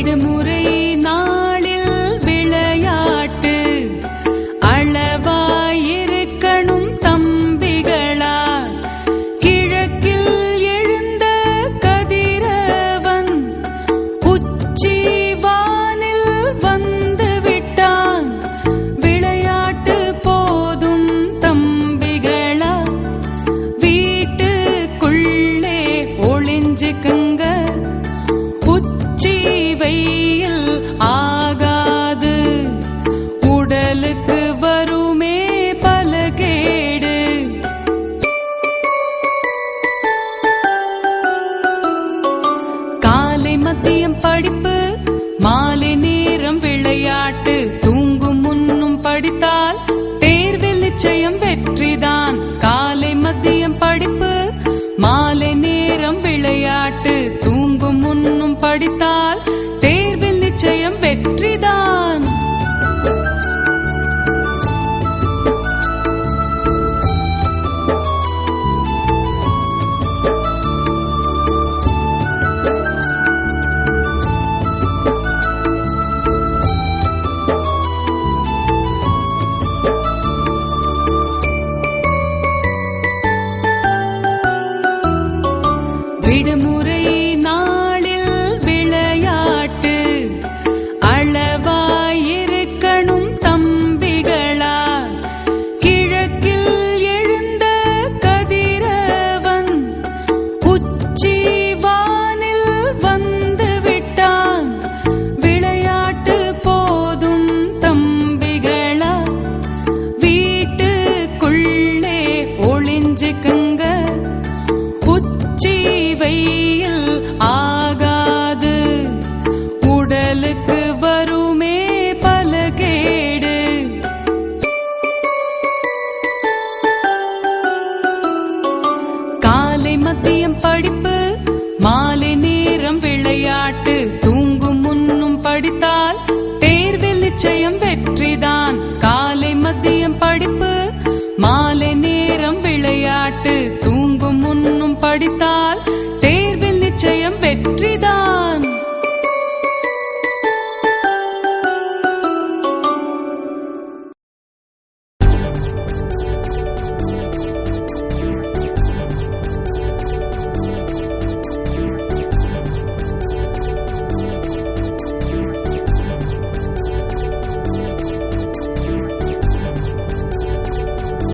விடுமோ கையில் ஆகாது. உடலுக்கு வருமே பல கேடு காலை மத்தியம் படிப்பு freedom சாமர்த்தியம் படிப்பு